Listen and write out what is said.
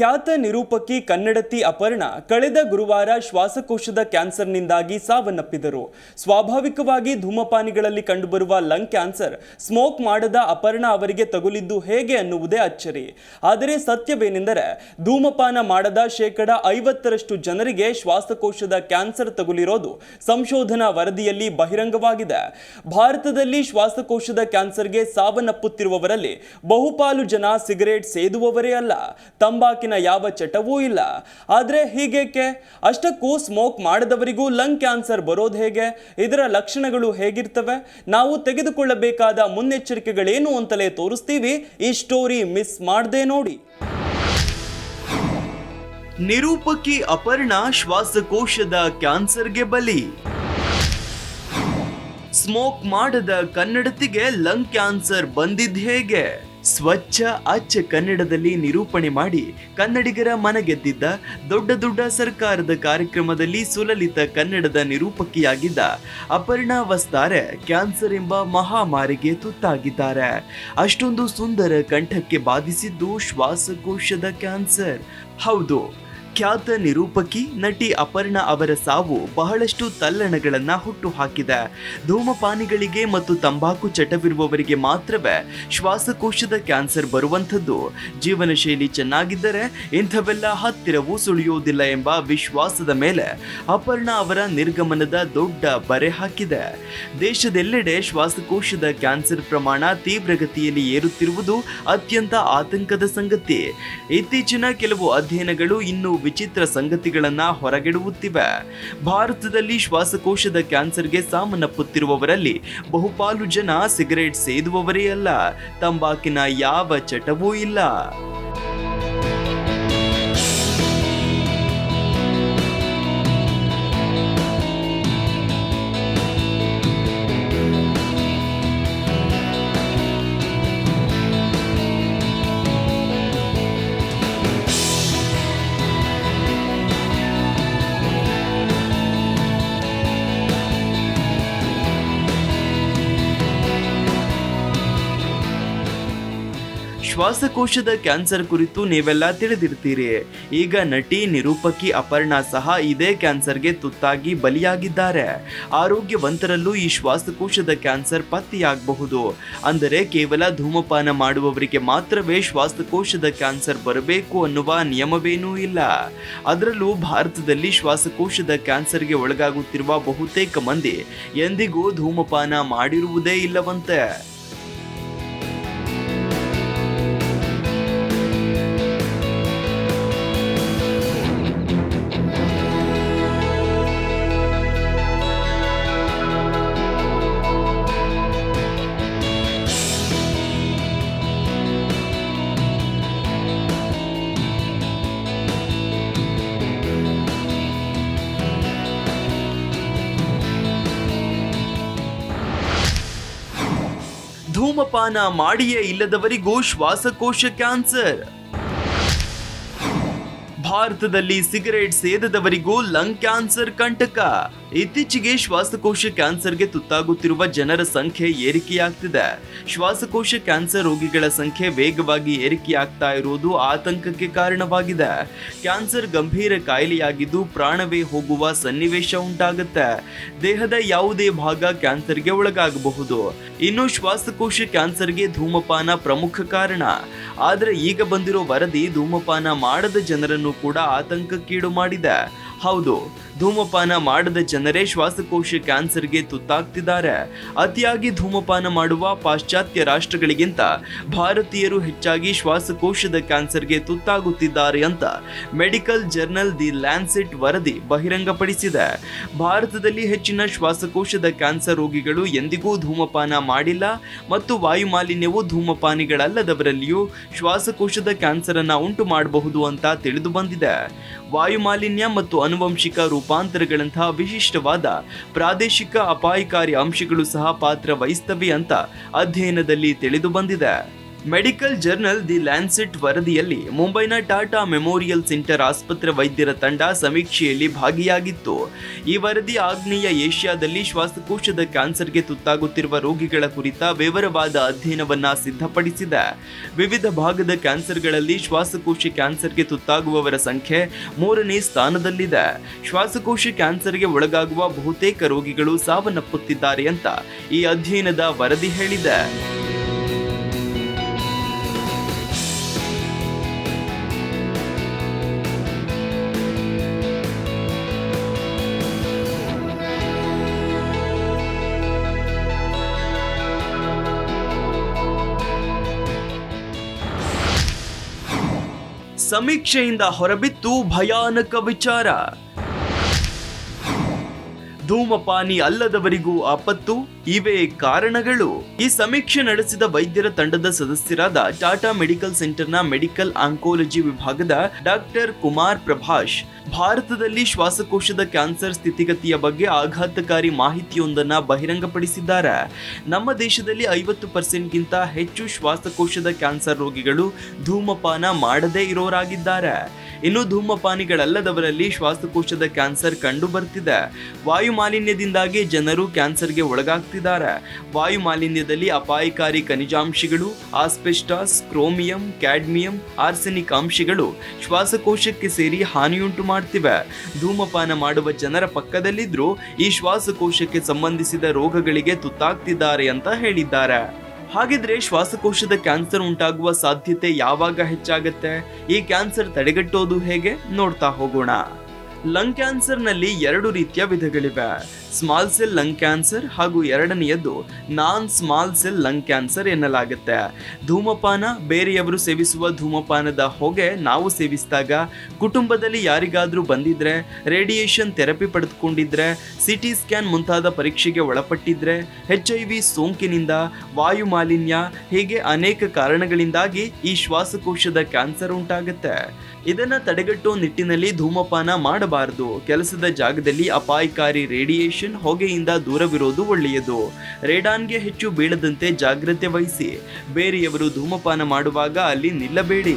ಖ್ಯಾತ ನಿರೂಪಕಿ ಕನ್ನಡತಿ ಅಪರ್ಣ ಕಳೆದ ಗುರುವಾರ ಶ್ವಾಸಕೋಶದ ಕ್ಯಾನ್ಸರ್ನಿಂದಾಗಿ ಸಾವನ್ನಪ್ಪಿದರು. ಸ್ವಾಭಾವಿಕವಾಗಿ ಧೂಮಪಾನಿಗಳಲ್ಲಿ ಕಂಡುಬರುವ ಲಂಗ್ ಕ್ಯಾನ್ಸರ್ ಸ್ಮೋಕ್ ಮಾಡದ ಅಪರ್ಣ ಅವರಿಗೆ ತಗುಲಿದ್ದು ಹೇಗೆ ಅನ್ನುವುದೇ ಅಚ್ಚರಿ. ಆದರೆ ಸತ್ಯವೇನೆಂದರೆ, ಧೂಮಪಾನ ಮಾಡದ ಶೇಕಡ ಐವತ್ತರಷ್ಟು ಜನರಿಗೆ ಶ್ವಾಸಕೋಶದ ಕ್ಯಾನ್ಸರ್ ತಗುಲಿರೋದು ಸಂಶೋಧನಾ ವರದಿಯಲ್ಲಿ ಬಹಿರಂಗವಾಗಿದೆ. ಭಾರತದಲ್ಲಿ ಶ್ವಾಸಕೋಶದ ಕ್ಯಾನ್ಸರ್ಗೆ ಸಾವನ್ನಪ್ಪುತ್ತಿರುವವರಲ್ಲಿ ಬಹುಪಾಲು ಜನ ಸಿಗರೇಟ್ ಸೇದುವವರೇ ಅಲ್ಲ. ತಂಬಾಕಿನ ಯಾವ ಚಟವೂ ಇಲ್ಲ. ಆದರೆ ಹೀಗೇಕೆ? ಅಷ್ಟಕ್ಕೂ ಸ್ಮೋಕ್ ಮಾಡದವರಿಗೂ ಲಂಗ್ ಕ್ಯಾನ್ಸರ್ ಬರೋದು ಹೇಗೆ? ಇದರ ಲಕ್ಷಣಗಳು ಹೇಗಿರ್ತವೆ? ನಾವು ತೆಗೆದುಕೊಳ್ಳಬೇಕಾದ ಮುನ್ನೆಚ್ಚರಿಕೆಗಳೇನು ಅಂತಲೇ ತೋರಿಸ್ತೀವಿ. ಈ ಸ್ಟೋರಿ ಮಿಸ್ ಮಾಡದೆ ನೋಡಿ. ನಿರೂಪಕಿ ಅಪರ್ಣ ಶ್ವಾಸಕೋಶದ ಕ್ಯಾನ್ಸರ್ಗೆ ಬಲಿ. ಸ್ಮೋಕ್ ಮಾಡದ ಕನ್ನಡತಿಗೆ ಲಂಗ್ ಕ್ಯಾನ್ಸರ್ ಬಂದಿದ್ ಹೇಗೆ? ಸ್ವಚ್ಛ ಅಚ್ಚ ಕನ್ನಡದಲ್ಲಿ ನಿರೂಪಣೆ ಮಾಡಿ ಕನ್ನಡಿಗರ ಮನಗೆದ್ದಿದ್ದ ದೊಡ್ಡ ದೊಡ್ಡ ಸರ್ಕಾರದ ಕಾರ್ಯಕ್ರಮದಲ್ಲಿ ಸುಲಲಿತ ಕನ್ನಡದ ನಿರೂಪಕಿಯಾಗಿದ್ದ ಅಪರ್ಣಾ ವಸ್ತಾರೆ ಕ್ಯಾನ್ಸರ್ ಎಂಬ ಮಹಾಮಾರಿಗೆ ತುತ್ತಾಗಿದ್ದಾರೆ. ಅಷ್ಟೊಂದು ಸುಂದರ ಕಂಠಕ್ಕೆ ಬಾಧಿಸಿದ್ದು ಶ್ವಾಸಕೋಶದ ಕ್ಯಾನ್ಸರ್. ಹೌದು. ಖ್ಯಾತ ನಿರೂಪಕಿ ನಟಿ ಅಪರ್ಣ ಅವರ ಸಾವು ಬಹಳಷ್ಟು ತಲ್ಲಣಗಳನ್ನು ಹುಟ್ಟುಹಾಕಿದೆ. ಧೂಮಪಾನಿಗಳಿಗೆ ಮತ್ತು ತಂಬಾಕು ಚಟವಿರುವವರಿಗೆ ಮಾತ್ರವೇ ಶ್ವಾಸಕೋಶದ ಕ್ಯಾನ್ಸರ್ ಬರುವಂಥದ್ದು. ಜೀವನ ಶೈಲಿ ಚೆನ್ನಾಗಿದ್ದರೆ ಇಂಥವೆಲ್ಲ ಹತ್ತಿರವೂ ಸುಳಿಯುವುದಿಲ್ಲ ಎಂಬ ವಿಶ್ವಾಸದ ಮೇಲೆ ಅಪರ್ಣ ಅವರ ನಿರ್ಗಮನದ ದೊಡ್ಡ ಬರೆ ಹಾಕಿದೆ. ದೇಶದೆಲ್ಲೆಡೆ ಶ್ವಾಸಕೋಶದ ಕ್ಯಾನ್ಸರ್ ಪ್ರಮಾಣ ತೀವ್ರಗತಿಯಲ್ಲಿ ಏರುತ್ತಿರುವುದು ಅತ್ಯಂತ ಆತಂಕದ ಸಂಗತಿ. ಇತ್ತೀಚಿನ ಕೆಲವು ಅಧ್ಯಯನಗಳು ಇನ್ನೂ ವಿಚಿತ್ರ ಸಂಗತಿಗಳನ್ನ ಹೊರಗೆಡುವುತ್ತಿವೆ. ಭಾರತದಲ್ಲಿ ಶ್ವಾಸಕೋಶದ ಕ್ಯಾನ್ಸರ್ಗೆ ಸಾವನ್ನಪ್ಪುತ್ತಿರುವವರಲ್ಲಿ ಬಹುಪಾಲು ಜನ ಸಿಗರೇಟ್ ಸೇದುವವರೇ ಅಲ್ಲ. ತಂಬಾಕಿನ ಯಾವ ಚಟವೂ ಇಲ್ಲ. ಶ್ವಾಸಕೋಶದ ಕ್ಯಾನ್ಸರ್ ಕುರಿತು ನೀವೆಲ್ಲ ತಿಳಿದಿರ್ತೀರಿ. ಈಗ ನಟಿ ನಿರೂಪಕಿ ಅಪರ್ಣಾ ಸಹ ಇದೇ ಕ್ಯಾನ್ಸರ್ಗೆ ತುತ್ತಾಗಿ ಬಲಿಯಾಗಿದ್ದಾರೆ. ಆರೋಗ್ಯವಂತರಲ್ಲೂ ಈ ಶ್ವಾಸಕೋಶದ ಕ್ಯಾನ್ಸರ್ ಪತ್ತೆಯಾಗಬಹುದು. ಅಂದರೆ ಕೇವಲ ಧೂಮಪಾನ ಮಾಡುವವರಿಗೆ ಮಾತ್ರವೇ ಶ್ವಾಸಕೋಶದ ಕ್ಯಾನ್ಸರ್ ಬರಬೇಕು ಅನ್ನುವ ನಿಯಮವೇನೂ ಇಲ್ಲ. ಅದರಲ್ಲೂ ಭಾರತದಲ್ಲಿ ಶ್ವಾಸಕೋಶದ ಕ್ಯಾನ್ಸರ್ಗೆ ಒಳಗಾಗುತ್ತಿರುವ ಬಹುತೇಕ ಮಂದಿ ಎಂದಿಗೂ ಧೂಮಪಾನ ಮಾಡಿರುವುದೇ ಇಲ್ಲವಂತೆ. ಧೂಮಪಾನ ಮಾಡಿಯೇ ಇಲ್ಲದವರಿಗೂ ಶ್ವಾಸಕೋಶ ಕ್ಯಾನ್ಸರ್. ಭಾರತದಲ್ಲಿ ಸಿಗರೇಟ್ ಸೇದದವರಿಗೂ ಲಂಗ್ ಕ್ಯಾನ್ಸರ್ ಕಂಟಕ. ಇತ್ತೀಚೆಗೆ ಶ್ವಾಸಕೋಶ ಕ್ಯಾನ್ಸರ್ಗೆ ತುತ್ತಾಗುತ್ತಿರುವ ಜನರ ಸಂಖ್ಯೆ ಏರಿಕೆಯಾಗ್ತಿದೆ. ಶ್ವಾಸಕೋಶ ಕ್ಯಾನ್ಸರ್ ರೋಗಿಗಳ ಸಂಖ್ಯೆ ವೇಗವಾಗಿ ಏರಿಕೆಯಾಗ್ತಾ ಇರುವುದು ಆತಂಕಕ್ಕೆ ಕಾರಣವಾಗಿದೆ. ಕ್ಯಾನ್ಸರ್ ಗಂಭೀರ ಕಾಯಿಲೆಯಾಗಿದ್ದು ಪ್ರಾಣವೇ ಹೋಗುವ ಸನ್ನಿವೇಶ ಉಂಟಾಗುತ್ತೆ. ದೇಹದ ಯಾವುದೇ ಭಾಗ ಕ್ಯಾನ್ಸರ್ಗೆ ಒಳಗಾಗಬಹುದು. ಇನ್ನು ಶ್ವಾಸಕೋಶ ಕ್ಯಾನ್ಸರ್ಗೆ ಧೂಮಪಾನ ಪ್ರಮುಖ ಕಾರಣ. ಆದರೆ ಈಗ ಬಂದಿರೋ ವರದಿ ಧೂಮಪಾನ ಮಾಡದ ಜನರನ್ನು ಕೂಡ ಆತಂಕಕ್ಕೀಡು ಮಾಡಿದೆ. ಹೌದು, ಧೂಮಪಾನ ಮಾಡದ ಜನರೇ ಶ್ವಾಸಕೋಶ ಕ್ಯಾನ್ಸರ್ಗೆ ತುತ್ತಾಗ್ತಿದ್ದಾರೆ. ಅತಿಯಾಗಿ ಧೂಮಪಾನ ಮಾಡುವ ಪಾಶ್ಚಾತ್ಯ ರಾಷ್ಟ್ರಗಳಿಗಿಂತ ಭಾರತೀಯರು ಹೆಚ್ಚಾಗಿ ಶ್ವಾಸಕೋಶದ ಕ್ಯಾನ್ಸರ್ಗೆ ತುತ್ತಾಗುತ್ತಿದ್ದಾರೆ ಅಂತ ಮೆಡಿಕಲ್ ಜರ್ನಲ್ ದಿ ಲ್ಯಾನ್ಸೆಟ್ ವರದಿ ಬಹಿರಂಗಪಡಿಸಿದೆ. ಭಾರತದಲ್ಲಿ ಹೆಚ್ಚಿನ ಶ್ವಾಸಕೋಶದ ಕ್ಯಾನ್ಸರ್ ರೋಗಿಗಳು ಎಂದಿಗೂ ಧೂಮಪಾನ ಮಾಡಿಲ್ಲ ಮತ್ತು ವಾಯುಮಾಲಿನ್ಯವು ಧೂಮಪಾನಿಗಳಲ್ಲದವರಲ್ಲಿಯೂ ಶ್ವಾಸಕೋಶದ ಕ್ಯಾನ್ಸರ್ ಅನ್ನು ಉಂಟು ಮಾಡಬಹುದು ಅಂತ ತಿಳಿದು ಬಂದಿದೆ ವಾಯುಮಾಲಿನ್ಯ ಮತ್ತು ಅನುವಂಶಿಕ ರೂಪಾಂತರಗಳಂತಹ ವಿಶಿಷ್ಟವಾದ ಪ್ರಾದೇಶಿಕ ಅಪಾಯಕಾರಿ ಅಂಶಗಳು ಸಹ ಪಾತ್ರ ವಹಿಸ್ತವೆ ಅಂತ ಅಧ್ಯಯನದಲ್ಲಿ ತಿಳಿದು ಬಂದಿದೆ. ಮೆಡಿಕಲ್ ಜರ್ನಲ್ ದಿ ಲ್ಯಾನ್ಸೆಟ್ ವರದಿಯಲ್ಲಿ ಮುಂಬೈನ ಟಾಟಾ ಮೆಮೋರಿಯಲ್ ಸೆಂಟರ್ ಆಸ್ಪತ್ರೆ ವೈದ್ಯರ ತಂಡ ಸಮೀಕ್ಷೆಯಲ್ಲಿ ಭಾಗಿಯಾಗಿತ್ತು. ಈ ವರದಿ ಆಗ್ನೇಯ ಏಷ್ಯಾದಲ್ಲಿ ಶ್ವಾಸಕೋಶದ ಕ್ಯಾನ್ಸರ್ಗೆ ತುತ್ತಾಗುತ್ತಿರುವ ರೋಗಿಗಳ ಕುರಿತ ವಿವರವಾದ ಅಧ್ಯಯನವನ್ನ ಸಿದ್ಧಪಡಿಸಿದೆ. ವಿವಿಧ ಭಾಗದ ಕ್ಯಾನ್ಸರ್ಗಳಲ್ಲಿ ಶ್ವಾಸಕೋಶ ಕ್ಯಾನ್ಸರ್ಗೆ ತುತ್ತಾಗುವವರ ಸಂಖ್ಯೆ ಮೂರನೇ ಸ್ಥಾನದಲ್ಲಿದೆ. ಶ್ವಾಸಕೋಶ ಕ್ಯಾನ್ಸರ್ಗೆ ಒಳಗಾಗುವ ಬಹುತೇಕ ರೋಗಿಗಳು ಸಾವನ್ನಪ್ಪುತ್ತಿದ್ದಾರೆ ಅಂತ ಈ ಅಧ್ಯಯನದ ವರದಿ ಹೇಳಿದೆ. ಸಮೀಕ್ಷೆಯಿಂದ ಹೊರಬಿತ್ತು ಭಯಾನಕ ವಿಚಾರ. ಧೂಮಪಾನಿ ಅಲ್ಲದವರಿಗೂ ಆಪತ್ತು. ಇವೇ ಕಾರಣಗಳು. ಈ ಸಮೀಕ್ಷೆ ನಡೆಸಿದ ವೈದ್ಯರ ತಂಡದ ಸದಸ್ಯರಾದ ಟಾಟಾ ಮೆಡಿಕಲ್ ಸೆಂಟರ್ನ ಮೆಡಿಕಲ್ ಆಂಕೋಲಜಿ ವಿಭಾಗದ ಡಾಕ್ಟರ್ ಕುಮಾರ್ ಪ್ರಭಾಷ್, ಭಾರತದಲ್ಲಿ ಶ್ವಾಸಕೋಶದ ಕ್ಯಾನ್ಸರ್ ಸ್ಥಿತಿಗತಿಯ ಬಗ್ಗೆ ಆಘಾತಕಾರಿ ಮಾಹಿತಿಯೊಂದನ್ನು ಬಹಿರಂಗಪಡಿಸಿದ್ದಾರೆ. ನಮ್ಮ ದೇಶದಲ್ಲಿ ಐವತ್ತು ಪರ್ಸೆಂಟ್ಗಿಂತ ಹೆಚ್ಚು ಶ್ವಾಸಕೋಶದ ಕ್ಯಾನ್ಸರ್ ರೋಗಿಗಳು ಧೂಮಪಾನ ಮಾಡದೇ ಇರೋರಾಗಿದ್ದಾರೆ. ಇನ್ನು ಧೂಮಪಾನಿಗಳಲ್ಲದವರಲ್ಲಿ ಶ್ವಾಸಕೋಶದ ಕ್ಯಾನ್ಸರ್ ಕಂಡು ಬರ್ತಿದೆ ವಾಯು ಮಾಲಿನ್ಯದಿಂದಾಗಿ ಜನರು ಕ್ಯಾನ್ಸರ್ಗೆ ಒಳಗಾಗ್ತಿದ್ದಾರೆ. ವಾಯು ಮಾಲಿನ್ಯದಲ್ಲಿ ಅಪಾಯಕಾರಿ ಖನಿಜಾಂಶಗಳು, ಆಸ್ಪೆಸ್ಟಾಸ್, ಕ್ರೋಮಿಯಂ, ಕ್ಯಾಡ್ಮಿಯಂ, ಆರ್ಸೆನಿಕ್ ಅಂಶಗಳು ಶ್ವಾಸಕೋಶಕ್ಕೆ ಸೇರಿ ಹಾನಿಯುಂಟು ಮಾಡ್ತಿವೆ. ಧೂಮಪಾನ ಮಾಡುವ ಜನರ ಪಕ್ಕದಲ್ಲಿದ್ದರೂ ಈ ಶ್ವಾಸಕೋಶಕ್ಕೆ ಸಂಬಂಧಿಸಿದ ರೋಗಗಳಿಗೆ ತುತ್ತಾಗ್ತಿದ್ದಾರೆ ಅಂತ ಹೇಳಿದ್ದಾರೆ. ಹಾಗಿದ್ರೆ ಶ್ವಾಸಕೋಶದ ಕ್ಯಾನ್ಸರ್ ಉಂಟಾಗುವ ಸಾಧ್ಯತೆ ಯಾವಾಗ ಹೆಚ್ಚಾಗುತ್ತೆ? ಈ ಕ್ಯಾನ್ಸರ್ ತಡೆಗಟ್ಟೋದು ಹೇಗೆ? ನೋಡ್ತಾ ಹೋಗೋಣ. ಲಂಗ್ ಕ್ಯಾನ್ಸರ್ನಲ್ಲಿ ಎರಡು ರೀತಿಯ ವಿಧಗಳಿವೆ. ಸ್ಮಾಲ್ ಸೆಲ್ ಲಂಗ್ ಕ್ಯಾನ್ಸರ್ ಹಾಗೂ ಎರಡನೆಯದು non small cell lung cancer ಎನ್ನಲಾಗುತ್ತೆ. ಧೂಮಪಾನ, ಬೇರೆಯವರು ಸೇವಿಸುವ ಧೂಮಪಾನದ ಹೊಗೆ ನಾವು ಸೇವಿಸಿದಾಗ ಕುಟುಂಬದಲ್ಲಿ ಯಾರಿಗಾದರೂ ಬಂದಿದ್ರೆ ರೇಡಿಯೇಷನ್ ಥೆರಪಿ ಪಡೆದುಕೊಂಡಿದ್ರೆ ಸಿಟಿ ಸ್ಕ್ಯಾನ್ ಮುಂತಾದ ಪರೀಕ್ಷೆಗೆ ಒಳಪಟ್ಟಿದ್ರೆ ಎಚ್ ಐ ವಿ ಸೋಂಕಿನಿಂದ, ವಾಯು ಮಾಲಿನ್ಯ, ಹೀಗೆ ಅನೇಕ ಕಾರಣಗಳಿಂದಾಗಿ ಈ ಶ್ವಾಸಕೋಶದ ಕ್ಯಾನ್ಸರ್ ಉಂಟಾಗುತ್ತೆ. ಇದನ್ನ ತಡೆಗಟ್ಟುವ ನಿಟ್ಟಿನಲ್ಲಿ ಧೂಮಪಾನ ಮಾಡಬಾರದು. ಕೆಲಸದ ಜಾಗದಲ್ಲಿ ಅಪಾಯಕಾರಿ ರೇಡಿಯೇಷನ್ ಹೊಗೆಯಿಂದ ದೂರವಿರೋದು ಒಳ್ಳೆಯದು. ರೇಡಾನ್ಗೆ ಹೆಚ್ಚು ಬೀಳದಂತೆ ಜಾಗ್ರತೆ ವಹಿಸಿ. ಬೇರೆಯವರು ಧೂಮಪಾನ ಮಾಡುವಾಗ ಅಲ್ಲಿ ನಿಲ್ಲಬೇಡಿ.